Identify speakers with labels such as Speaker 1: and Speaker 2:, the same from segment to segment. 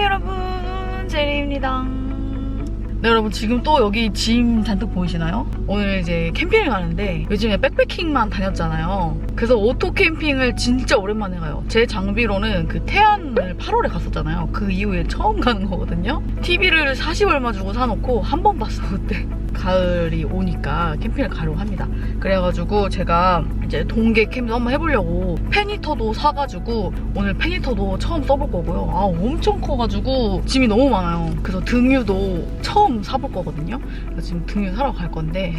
Speaker 1: 안녕하세요 여러분. 제리입니다. 네 여러분 지금 또 여기 짐 잔뜩 보이시나요? 오늘 이제 캠핑을 가는데 요즘에 백패킹만 다녔잖아요. 그래서 오토 캠핑을 진짜 오랜만에 가요. 제 장비로는 그 태안을 8월에 갔었잖아요. 그 이후에 처음 가는 거거든요. TV를 40 얼마 주고 사놓고 한 번 봤어 그때 가을이 오니까 캠핑을 가려고 합니다 그래가지고 제가 이제 동계 캠도 한번 해보려고 팬히터도 사가지고 오늘 팬히터도 처음 써볼 거고요. 아 엄청 커가지고 짐이 너무 많아요. 그래서 등유도 처음 사볼 거거든요. 그래서 지금 등유 사러 갈 건데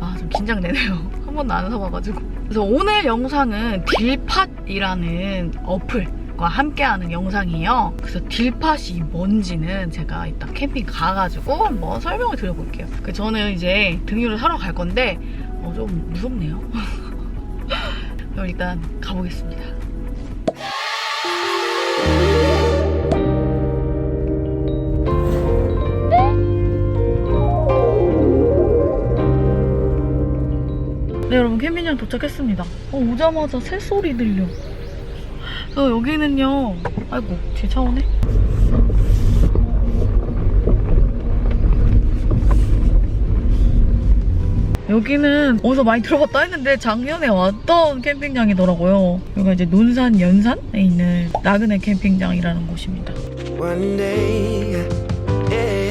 Speaker 1: 아 좀 긴장되네요. 한 번도 안 사봐가지고. 그래서 오늘 영상은 딜팟이라는 어플 과 함께하는 영상이에요. 그래서 딜팟이 뭔지는 제가 이따 캠핑 가가지고 한번 설명을 드려볼게요. 그 저는 이제 등유를 사러 갈 건데 어, 좀 무섭네요. 그럼 일단 가보겠습니다. 네 여러분 캠핑장 도착했습니다. 어, 오자마자 새소리 들려. 저 여기는요. 아이고 제차 오네. 여기는 어디서 많이 들어봤다 했는데 작년에 왔던 캠핑장이더라고요. 여기가 이제 논산 연산에 있는 나그네 캠핑장이라는 곳입니다.
Speaker 2: Day, yeah,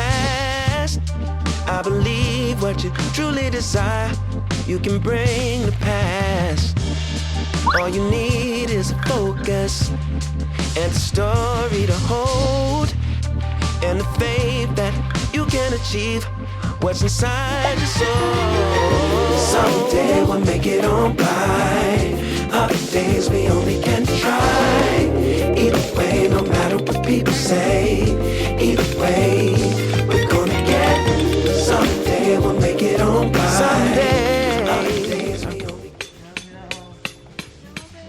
Speaker 2: yeah. I believe what you truly desire, you can bring to pass. All you need is a focus and a story to hold, and the faith that you can achieve what's inside your soul. Someday we'll make it on by. Other days we only can try. Either way, no matter what people say. Either way, on by. Someday.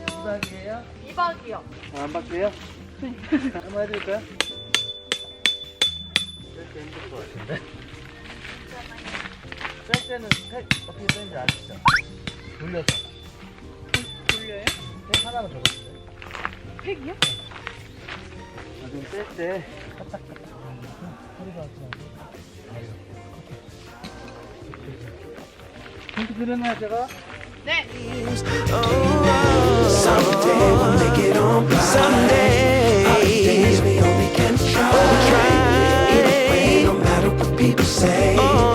Speaker 3: 2박이에요?
Speaker 1: 2박이요.
Speaker 3: 안 받게요? 한번 해드릴까요? 뺄 때는 팩 어떻게 빼는지 아시죠? 돌려서
Speaker 1: 돌려요?
Speaker 3: 팩 하나만 더 넣어주세요
Speaker 1: 팩이요?
Speaker 3: 나중에 뺄때 까딱까딱 소리가 나지 않고 들 었나요 제가?
Speaker 1: 네.
Speaker 2: Someday we'll make it on by. Someday. Other days we only can try. Either way, no matter what people say. Either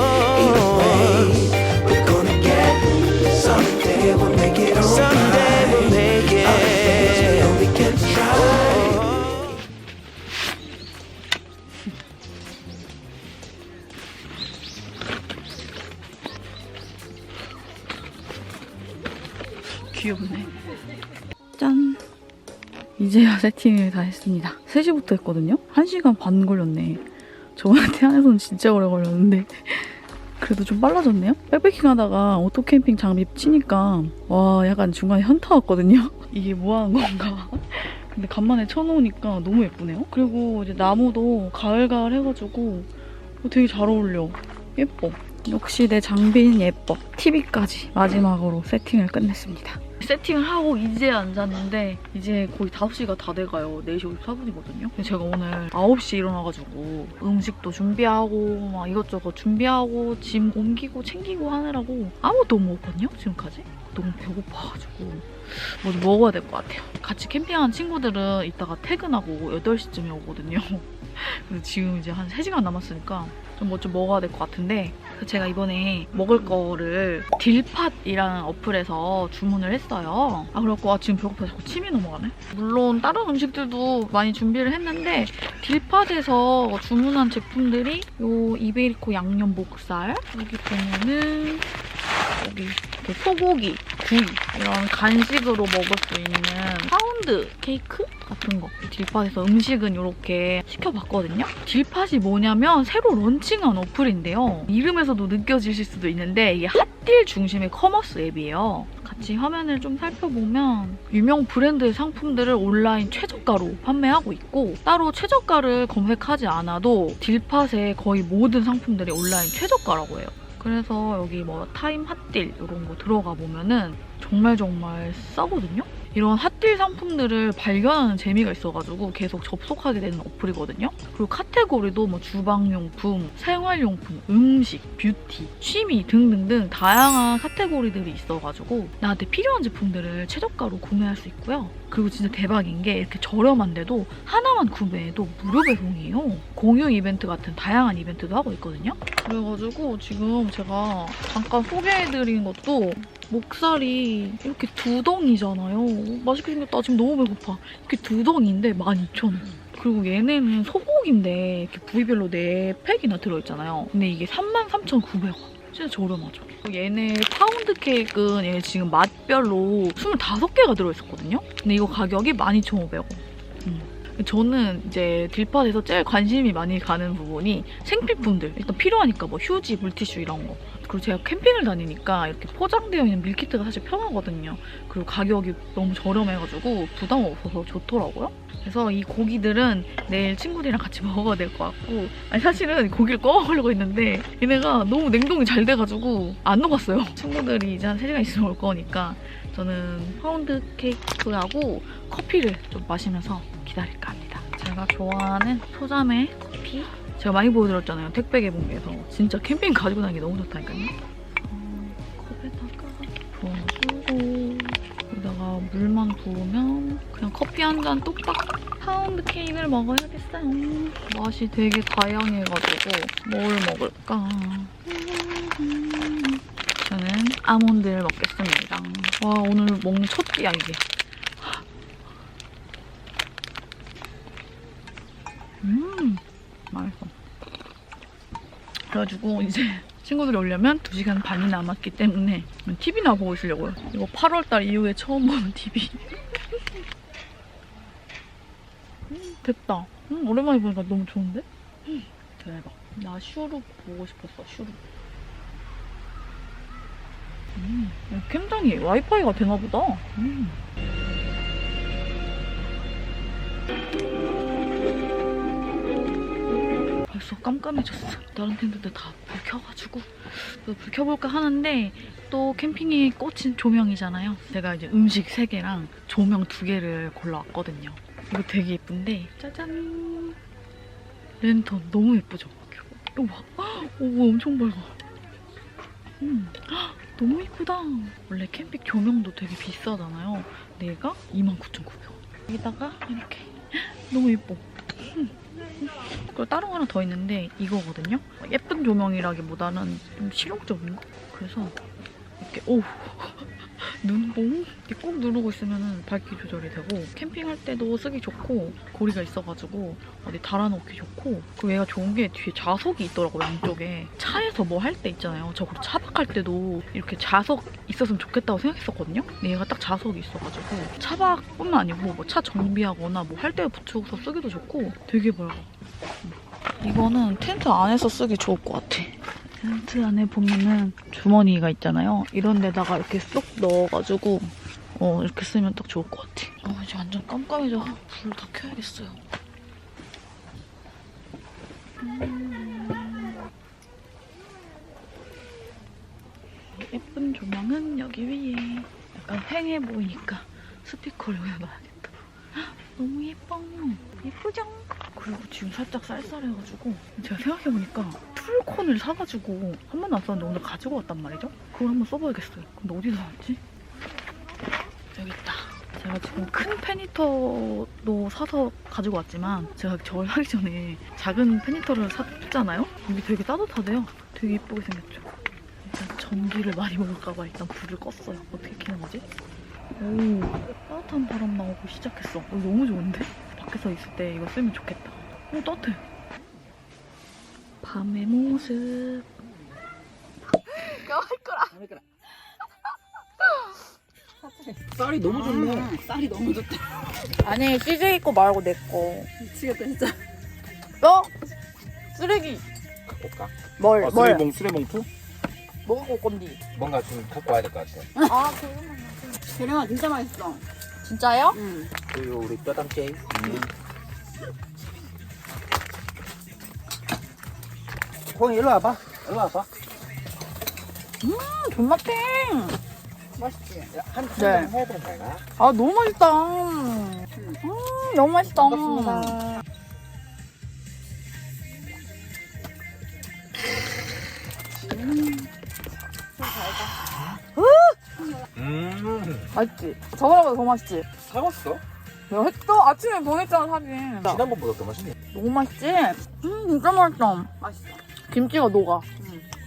Speaker 1: 세팅을 다 했습니다. 3시부터 했거든요? 1시간 반 걸렸네. 저번에 태안에서는 진짜 오래 걸렸는데. 그래도 좀 빨라졌네요? 백패킹 하다가 오토캠핑 장비 치니까 와 약간 중간에 현타 왔거든요? 이게 뭐 하는 건가? 근데 간만에 쳐놓으니까 너무 예쁘네요? 그리고 이제 나무도 가을가을 해가지고 되게 잘 어울려. 예뻐. 역시 내 장비는 예뻐. TV까지 마지막으로 세팅을 끝냈습니다. 세팅을 하고 이제 앉았는데 이제 거의 5시가 다 돼가요. 4시 54분이거든요. 제가 오늘 9시에 일어나가지고 음식도 준비하고 막 이것저것 준비하고 짐 옮기고 챙기고 하느라고 아무것도 못 먹었거든요. 지금까지. 너무 배고파가지고 뭐좀 먹어야 될 것 같아요. 같이 캠핑한 친구들은 이따가 퇴근하고 8시쯤에 오거든요. 그래서 지금 이제 한 3시간 남았으니까 좀 뭐좀 먹어야 될 것 같은데 그래서 제가 이번에 먹을 거를 딜팟이라는 어플에서 주문을 했어요. 아 그래갖고 아, 지금 배고파 자꾸 침이 넘어가네. 물론 다른 음식들도 많이 준비를 했는데 딜팟에서 주문한 제품들이 요 이베리코 양념 목살 여기 보면은 여기 이렇게 소고기, 구이 이런 간식으로 먹을 수 있는 파운드 케이크 같은 거 딜팟에서 음식은 이렇게 시켜봤거든요. 딜팟이 뭐냐면 새로 런칭한 어플인데요. 이름에서도 느껴지실 수도 있는데 이게 핫딜 중심의 커머스 앱이에요. 같이 화면을 좀 살펴보면 유명 브랜드의 상품들을 온라인 최저가로 판매하고 있고 따로 최저가를 검색하지 않아도 딜팟의 거의 모든 상품들이 온라인 최저가라고 해요. 그래서 여기 뭐 타임 핫딜 이런 거 들어가 보면은 정말 정말 싸거든요. 이런 핫딜 상품들을 발견하는 재미가 있어가지고 계속 접속하게 되는 어플이거든요. 그리고 카테고리도 뭐 주방용품, 생활용품, 음식, 뷰티, 취미 등등등 다양한 카테고리들이 있어가지고 나한테 필요한 제품들을 최저가로 구매할 수 있고요. 그리고 진짜 대박인 게 이렇게 저렴한데도 하나만 구매해도 무료 배송이에요. 공유 이벤트 같은 다양한 이벤트도 하고 있거든요. 그래가지고 지금 제가 잠깐 소개해드린 것도 목살이 이렇게 두 덩이잖아요. 맛있게 생겼다. 지금 너무 배고파. 이렇게 두 덩이인데 12,000원. 그리고 얘네는 소고기인데 이렇게 부위별로 4팩이나 들어있잖아요. 근데 이게 33,900원. 진짜 저렴하죠. 얘네 파운드 케이크는 얘 지금 맛별로 25개가 들어있었거든요. 근데 이거 가격이 12,500원. 음. 저는 이제 딜팟에서 제일 관심이 많이 가는 부분이 생필품들. 일단 필요하니까 뭐 휴지, 물티슈 이런 거. 그리고 제가 캠핑을 다니니까 이렇게 포장되어 있는 밀키트가 사실 편하거든요. 그리고 가격이 너무 저렴해가지고 부담 없어서 좋더라고요. 그래서 이 고기들은 내일 친구들이랑 같이 먹어야 될 것 같고 아니 사실은 고기를 꺼 먹으려고 했는데 얘네가 너무 냉동이 잘 돼가지고 안 녹았어요. 친구들이 이제 한 3시간 있으면 올 거니까 저는 파운드 케이크하고 커피를 좀 마시면서 기다릴까 합니다. 제가 좋아하는 소자매 커피 제가 많이 보여드렸잖아요. 택배 개봉에서 진짜 캠핑 가지고 다니기 너무 좋다니까요. 어, 컵에다가 부어주고 여기다가 물만 부으면 그냥 커피 한잔 뚝딱 파운드 케이크를 먹어야겠어요. 맛이 되게 다양해가지고 뭘 먹을까? 저는 아몬드를 먹겠습니다. 와 오늘 먹는 첫 끼야 이게. 음 맛있어. 그래가지고 이제 친구들이 오려면 2시간 반이 남았기 때문에 TV나 보고 있으려고요. 이거 8월달 이후에 처음 보는 TV. 음, 됐다. 음, 오랜만에 보니까 너무 좋은데? 음, 대박. 나 슈룹 보고 싶었어, 슈룹. 음, 야, 캠장이 와이파이가 되나 보다. 음. 벌써 깜깜해졌어. 다른 텐트들 다 불 켜가지고 또불 켜볼까 하는데 또 캠핑에 꽂힌 조명이잖아요. 제가 이제 음식 3개랑 조명 2개를 골라왔거든요. 이거 되게 예쁜데 짜잔 랜턴 너무 예쁘죠? 봐. 오 엄청 밝아. 음, 헉, 너무 이쁘다. 원래 캠핑 조명도 되게 비싸잖아요. 내가 29,900원. 여기다가 이렇게 헉, 너무 예뻐. 음. 그리고 다른 거 하나 더 있는데 이거거든요. 예쁜 조명이라기보다는 좀 실용적인 거. 그래서 이렇게 오 눈봉 꾹 누르고 있으면 밝기 조절이 되고 캠핑할 때도 쓰기 좋고 고리가 있어가지고 어디 달아놓기 좋고 그리고 얘가 좋은 게 뒤에 자석이 있더라고 양쪽에 차에서 뭐 할 때 있잖아요. 저 그리고 차박할 때도 이렇게 자석 있었으면 좋겠다고 생각했었거든요. 근데 얘가 딱 자석이 있어가지고 차박뿐만 아니고 뭐 차 정비하거나 뭐 할 때 붙여서 쓰기도 좋고 되게 밝아. 이거는 텐트 안에서 쓰기 좋을 것 같아. 텐트 안에 보면은 주머니가 있잖아요. 이런 데다가 이렇게 쏙 넣어가지고 어 이렇게 쓰면 딱 좋을 것 같아. 어 이제 완전 깜깜해져. 불 다 켜야겠어요. 음. 예쁜 조명은 여기 위에 약간 휑해 보이니까 스피커를 올려놔야겠다. 헉, 너무 예뻐. 예쁘죠? 그리고 지금 살짝 쌀쌀해가지고 제가 생각해보니까 툴콘을 사가지고 한 번도 안 썼는데 오늘 가지고 왔단 말이죠? 그걸 한번 써봐야겠어요. 근데 어디서 샀지? 여기 있다. 제가 지금 큰 페니터도 사서 가지고 왔지만 제가 저걸 하기 전에 작은 페니터를 샀잖아요? 이게 되게 따뜻하대요. 되게 예쁘게 생겼죠? 일단 전기를 많이 먹을까봐 일단 불을 껐어요. 어떻게 켜는 거지? 오, 따뜻한 바람 나오고 시작했어. 어, 너무 좋은데? 밖에서 있을 때 이거 쓰면 좋겠다. 오, 따뜻해. 밤의 모습.
Speaker 3: 쌀이 너무 좋네.
Speaker 4: 아, 쌀이 너무 좋다.
Speaker 1: 아니, CJ 거 말고 내 거.
Speaker 4: 미치겠다 진짜.
Speaker 1: 어? 쓰레기.
Speaker 3: 볼까?
Speaker 1: 뭘,
Speaker 3: 어,
Speaker 1: 뭘?
Speaker 3: 쓰레봉 쓰레봉투?
Speaker 1: 뭐 갖고 올 건디?
Speaker 3: 뭔가 좀 갖고 와야 될 것 같아.
Speaker 1: 아, 그러면.
Speaker 4: 계량아 진짜 맛있어.
Speaker 1: 진짜요?
Speaker 4: 응.
Speaker 3: 그리고 우리 뼈담 케이크. 음. 콩 일로 와봐. 일로 와봐.
Speaker 1: 음, 존맛탱.
Speaker 4: 맛있지?
Speaker 3: 한
Speaker 1: 네.
Speaker 3: 잔 해야 되는 거야.
Speaker 1: 아, 너무 맛있다. 음, 너무 맛있다.
Speaker 3: 반갑습니다.
Speaker 1: 맛있지? 저번보다 더 맛있지?
Speaker 3: 사왔어?
Speaker 1: 야, 했어. 아침에 보냈잖아, 사진.
Speaker 3: 지난번보다 더 맛있네.
Speaker 1: 너무 맛있지? 음, 진짜 맛있다.
Speaker 4: 맛있어.
Speaker 1: 김치가 녹아.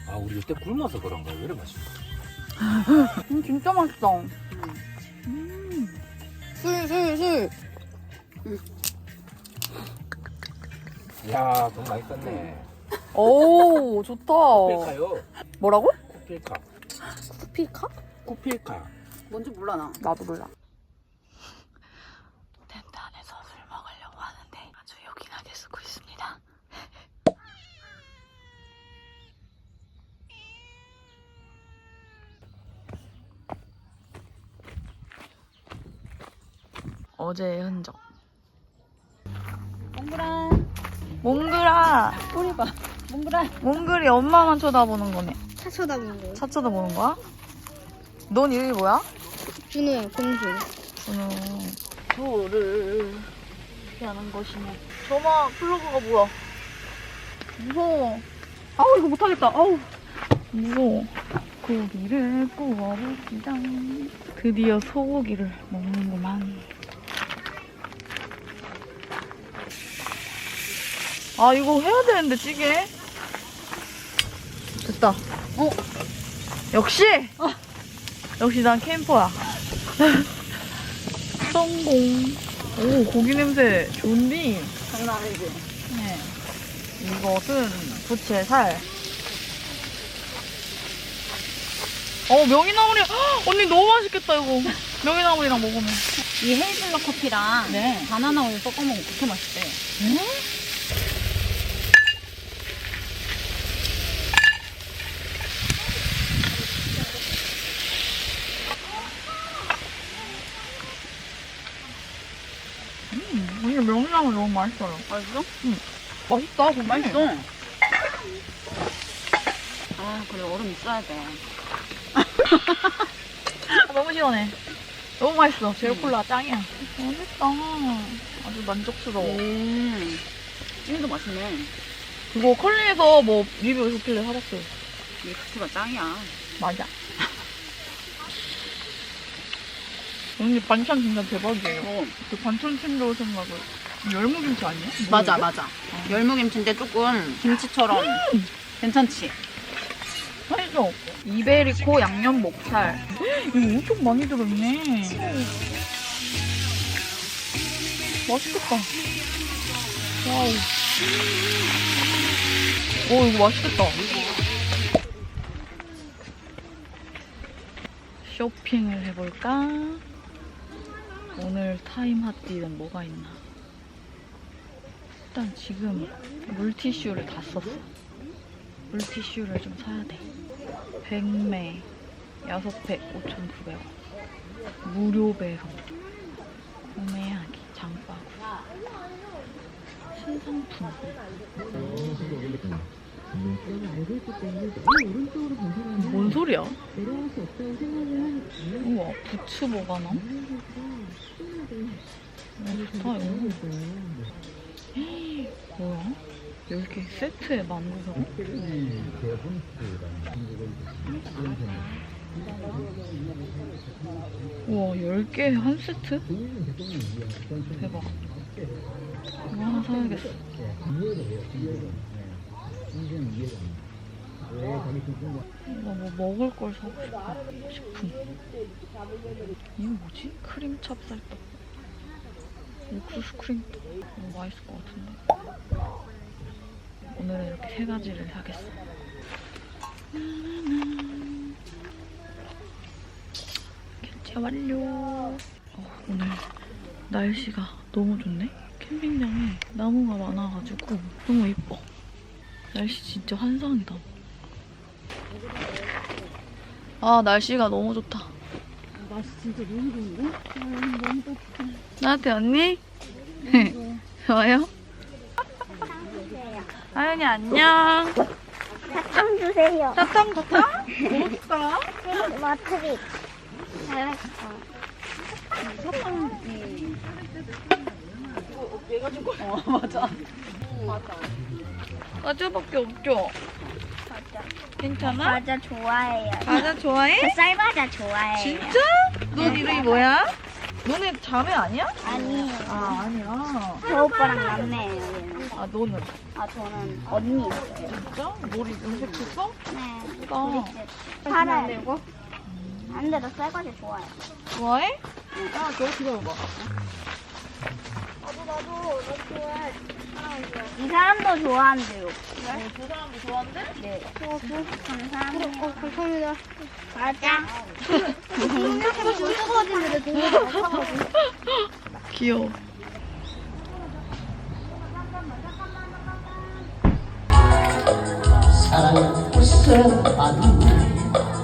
Speaker 3: 아 우리 이때 굶어서 그런가 왜 이래 맛있어?
Speaker 1: 음, 진짜 맛있다. 음. 술, 술, 술.
Speaker 3: 이야 돈 많이 썼네.
Speaker 1: 오, 좋다.
Speaker 3: 쿠필카요.
Speaker 1: 뭐라고?
Speaker 3: 쿠필카.
Speaker 1: 쿠피카?
Speaker 3: 쿠필카.
Speaker 4: 뭔지 몰라 나.
Speaker 1: 나도 몰라. 텐트 안에서 술 먹으려고 하는데 아주 요긴하게 쓰고 있습니다. 어제의 흔적.
Speaker 4: 몽글아.
Speaker 1: 몽글아,
Speaker 4: 꼬리 봐. 몽글아.
Speaker 1: 몽글이 엄마만 쳐다보는 거네.
Speaker 5: 차 쳐다보는 거예요.
Speaker 1: 차 쳐다보는 거야? 넌 이름이 뭐야?
Speaker 5: 준우야, 공주.
Speaker 1: 저는 저를 피하는 것이네. 저마 플러그가 뭐야? 무서워. 아우 이거 못하겠다. 아우 무서워. 고기를 구워봅시다. 드디어 소고기를 먹는구만. 아 이거 해야 되는데 찌개. 됐다. 어? 역시. 역시 난 캠퍼야. 성공. 오, 고기 냄새 좋은데?
Speaker 4: 장난 아니지?
Speaker 1: 네. 이것은 부채 살. 어, 명이나물이, 헉, 언니 너무 맛있겠다, 이거. 명이나물이랑 먹으면.
Speaker 4: 이 헤이즐넛 커피랑
Speaker 1: 네.
Speaker 4: 바나나 우유 섞어 먹으면 그렇게 맛있대.
Speaker 1: 언 니 명이나물 너무 맛있어요.
Speaker 4: 맛있어?
Speaker 1: 맛있다, 정말.
Speaker 4: 맛있어. 아 그래 얼음 있어야 돼.
Speaker 1: 아, 너무 시원해. 너무 맛있어. 제로콜라 짱이야. 맛있다. 아주 만족스러워.
Speaker 4: 음. 찌개도 맛있네.
Speaker 1: 그거 컬리에서 뭐 리뷰 좋길래 사봤어요.
Speaker 4: 이 커피가 짱이야.
Speaker 1: 맞아. 언니 반찬 진짜 대박이에요.
Speaker 4: 어.
Speaker 1: 그 반찬 챙겨올 생각을. 열무김치 아니야?
Speaker 4: 맞아? 맞아. 열무김치인데 조금 김치처럼 괜찮지?
Speaker 1: 맛있어. 이베리코 양념 목살. 이거 엄청 많이 들어있네. 맛있겠다. 와우. 오, 이거 맛있겠다. 쇼핑을 해볼까? 오늘 타임 핫딜은 뭐가 있나? 일단 지금 물티슈를 다 썼어. 물티슈를 좀 사야 돼. 100매 6팩 5,900원. 무료 배송. 구매하기 장바구. 신상품. 뭔 소리야? 우와, 부츠 보관함? 어, 좋다, 이거. 뭐야? 10개 세트에 19,000원. 우와, 10개 한 세트? 대박. 이거 하나 사야겠어. 나뭐 먹을 걸 사고 싶어. 식품. 이거 뭐지? 크림 찹쌀떡. 옥수수 크림떡. 너무 맛있을 것 같은데. 오늘은 이렇게 세 가지를 사겠어. 결제 완료. 어, 오늘 날씨가 너무 좋네. 캠핑장에 나무가 많아가지고 너무 이뻐. 날씨 진짜 환상이다. 아 날씨가 너무 좋다.
Speaker 4: 맛이 진짜 너무 좋은데?
Speaker 1: 나한테 언니? 좋아요? 하연이 안녕.
Speaker 5: 사탕 주세요.
Speaker 1: 사탕 사탕? 뭐 줄까?
Speaker 5: 마트릭. 잘했어.
Speaker 4: 어 맞아.
Speaker 1: 과자밖에 없죠? 괜찮아?
Speaker 5: 과자 좋아해요.
Speaker 1: 과자 좋아해?
Speaker 5: 저 쌀과자 좋아해요.
Speaker 1: 진짜? 넌 이름이 뭐야? 너네 자매 아니야?
Speaker 5: 아니에요.
Speaker 1: 아 아니야.
Speaker 5: 저 오빠랑 남매예요. 얘는.
Speaker 1: 아 너는
Speaker 5: 아 저는 언니 있어요.
Speaker 1: 진짜? 머리 염색했어?
Speaker 5: 네.
Speaker 1: 예쁘다.
Speaker 5: 브릿지. 팔아야 되고. 안 돼, 나 쌀과자 좋아해.
Speaker 1: 좋아해? 아 저거 기다려봐.
Speaker 5: 나도 나도 나 좋아해. 이 사람도 좋아한대요. 그래?
Speaker 1: 그 사람도 좋아한대?
Speaker 5: 네. 감사합니다. 어, 감사합니다. 맞아. 생각해보면 뜨거워지는데 등이 아파가지고.
Speaker 1: 귀여워. 너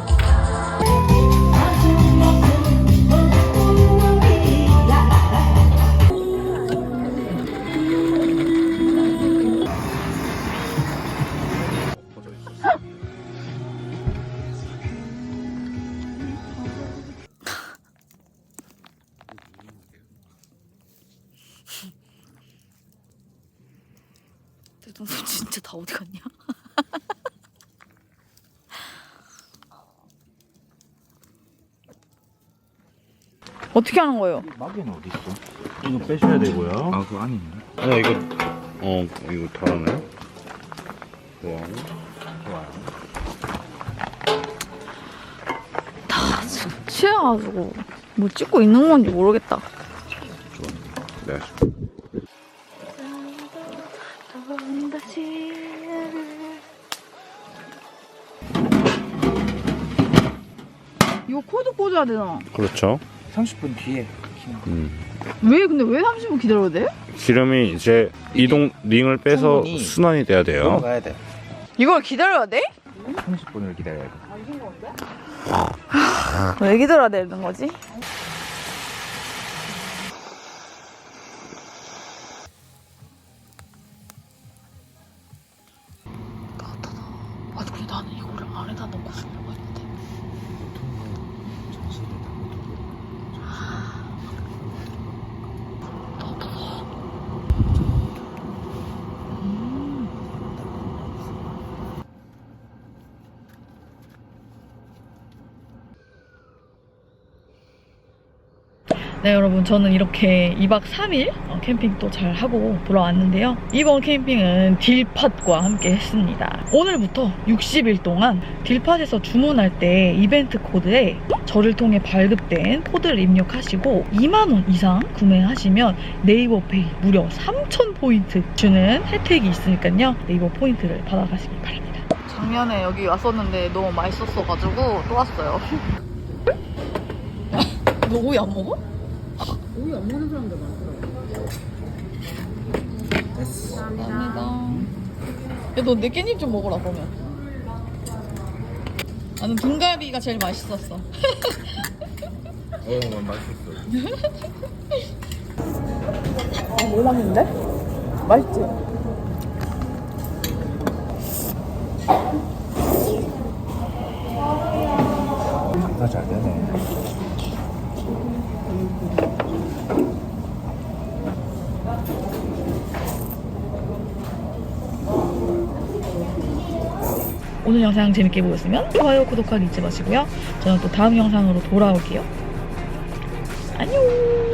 Speaker 1: 어떻게 하는 거예요?
Speaker 3: 마개는 어디 있어? 이거 빼셔야 되고요. 아 그거 아니네.
Speaker 6: 아니야 이거 어 이거 달아나요? 좋아
Speaker 3: 좋아요.
Speaker 1: 취해가지고 뭐 찍고 있는 건지 모르겠다.
Speaker 6: 네.
Speaker 1: 이거 코드 꽂아야 되나?
Speaker 6: 그렇죠
Speaker 3: 30분 뒤에 키는 거.
Speaker 6: 음.
Speaker 1: 왜 근데 왜 30분 기다려야 돼?
Speaker 6: 기름이 이제 이동 링을 빼서
Speaker 3: 충분히
Speaker 6: 순환이 돼야 돼요
Speaker 3: 넘어가야 돼.
Speaker 1: 이걸 기다려야 돼?
Speaker 3: 30분을 기다려야 돼.
Speaker 1: 왜 기다려야 되는 거지? 따뜻하다. 아 근데 나는 이거를 안에다 넣고 쓰려고 했는데. 따뜻하다. 음. 네 여러분 저는 이렇게 2박 3일 어, 캠핑 또 잘 하고 돌아왔는데요. 이번 캠핑은 딜팟과 함께 했습니다. 오늘부터 60일 동안 딜팟에서 주문할 때 이벤트 코드에 저를 통해 발급된 코드를 입력하시고 2만원 이상 구매하시면 네이버 페이 무려 3,000포인트 주는 혜택이 있으니까요. 네이버 포인트를 받아가시기 바랍니다. 작년에 여기 왔었는데 너무 맛있었어가지고 또 왔어요. 너 오이 안 먹어?
Speaker 4: 오이 안 먹는 사람들 많더라고.
Speaker 1: 감사합니다. 야, 너 내 깻잎 좀 먹어라, 그러면. 나는 등갈비가 제일 맛있었어.
Speaker 6: 어 맛있었어
Speaker 1: 아, 몰랐는데? 맛있지?
Speaker 3: 장사 잘 되네.
Speaker 1: 오늘 영상 재밌게 보셨으면 좋아요, 구독하기 잊지 마시고요. 저는 또 다음 영상으로 돌아올게요. 안녕!